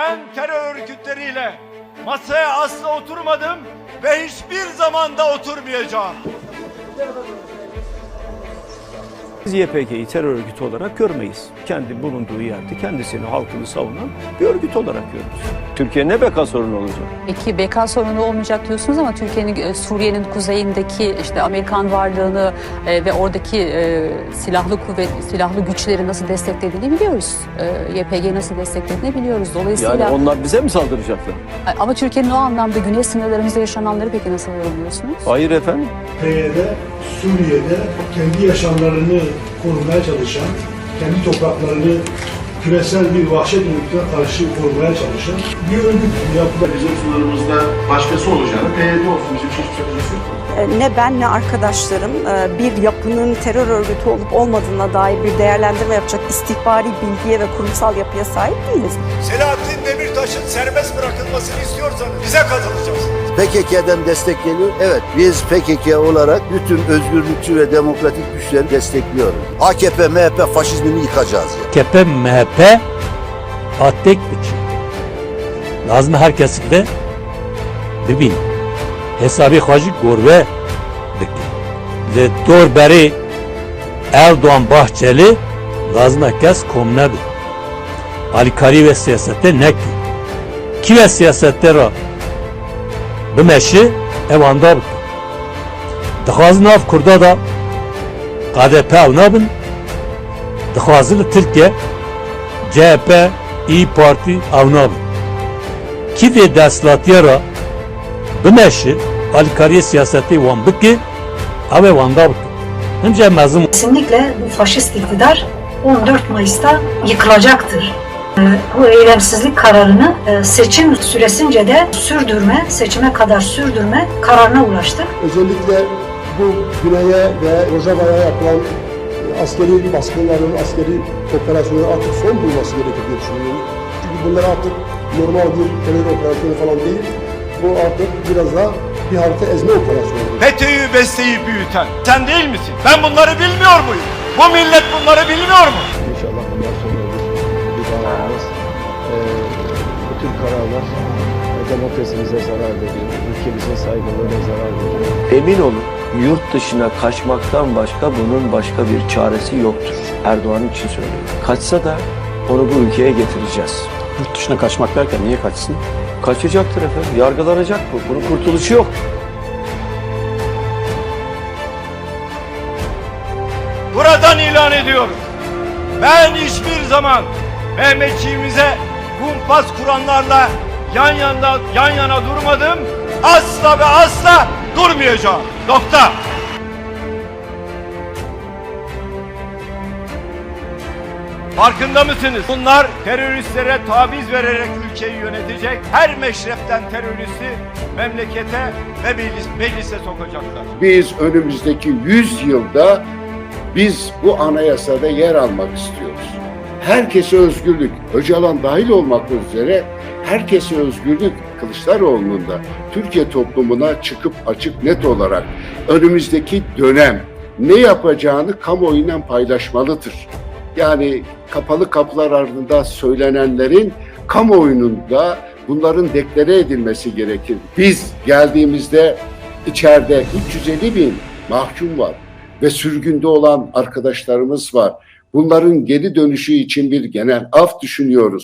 Ben terör örgütleriyle masaya asla oturmadım ve hiçbir zaman da oturmayacağım. Biz YPG'yi terör örgütü olarak görmeyiz. Kendi bulunduğu yerde kendisini, halkını savunan bir örgüt olarak görürüz. Türkiye ne beka sorunu olacak? Peki BK sorunu olmayacak diyorsunuz ama Türkiye'nin e, Suriye'nin kuzeyindeki işte Amerikan varlığını e, ve oradaki e, silahlı kuvvet, silahlı güçleri nasıl desteklediğini biliyoruz. E, YPG nasıl desteklediğini biliyoruz. Dolayısıyla Yani onlar bize mi saldıracaklar? ama Türkiye'nin o anlamda güney sınırlarımızda yaşananları peki nasıl yorumluyorsunuz? Hayır efendim. PYD Suriye'de kendi yaşamlarını korumaya çalışan, kendi topraklarını küresel bir vahşet örgütüne karşı korumaya çalışan bir örgüt yapıda bizim sınırımızda başkası olacağını PYD olsun bizim hiçbir sakıncası yok. E, ne ben ne arkadaşlarım e, bir yapının terör örgütü olup olmadığına dair bir değerlendirme yapacak istihbari bilgiye ve kurumsal yapıya sahip değiliz. Selahattin Demirtaş'ın serbest bırakılmasını istiyorsanız bize katılacaksınız. PKK'den destek geliyor. Evet biz PKK olarak bütün özgürlükçü ve demokratik güçleri destekliyoruz. AKP, MHP faşizmini yıkacağız. Yani. KP MHP tek biçim. Lazım herkes de bibin. Hesabı hacı gorve dikti. Ve dor beri Erdoğan Bahçeli lazım herkes komnedir. Alikari ve siyasette ne ki? Ki ve siyasette ra bimeşi evanda bik. Dixwazin av Kurda da KDP nabin dixwazin Türkiye CHP İyi Parti ev nabin. Ki vê destlatiya ra bimeşi alikariye siyaseti wan bike ev ê wanda bike. Hince mezin Kesinlikle bu faşist iktidar 14 Mayıs'ta yıkılacaktır. Bu eylemsizlik kararını e, seçim süresince de sürdürme, seçime kadar sürdürme kararına ulaştık. özellikle bu güneye ve Rojava'ya yapılan askeri baskınların, askeri operasyonların artık son bulması gerekir diye düşünüyorum. Çünkü bunlar artık normal bir terör operasyonu falan değil. Bu artık biraz daha bir harita ezme operasyonu. FETÖ'yü besleyip büyüten sen değil misin? Ben bunları bilmiyor muyum? Bu millet bunları bilmiyor mu? İnşallah bundan sonra bir, bir daha olmaz. Ee, bu tür kararlar demokrasimize zarar veriyor, ülkemizin saygınlığına zarar veriyor. Emin olun yurt dışına kaçmaktan başka bunun başka bir çaresi yoktur. Erdoğan için söylüyorum. Kaçsa da onu bu ülkeye getireceğiz. yurt dışına kaçmak derken niye kaçsın? Kaçacaktır efendim. Yargılanacak bu. Bunun kurtuluşu yok. Buradan ilan ediyorum. Ben hiçbir zaman Mehmetçiğimize kumpas kuranlarla yan yana yan yana durmadım. Asla ve asla durmayacağım. Nokta. Farkında mısınız? Bunlar teröristlere taviz vererek ülkeyi yönetecek. Her meşrepten teröristi memlekete ve meclis, meclise sokacaklar. Biz önümüzdeki 100 yılda biz bu anayasada yer almak istiyoruz. Herkese özgürlük, Öcalan dahil olmak üzere herkese özgürlük Kılıçdaroğlu'nun da Türkiye toplumuna çıkıp açık net olarak önümüzdeki dönem ne yapacağını kamuoyuyla paylaşmalıdır. Yani kapalı kapılar ardında söylenenlerin kamuoyunun da bunların deklare edilmesi gerekir. Biz geldiğimizde içeride 350 bin mahkum var ve sürgünde olan arkadaşlarımız var. Bunların geri dönüşü için bir genel af düşünüyoruz.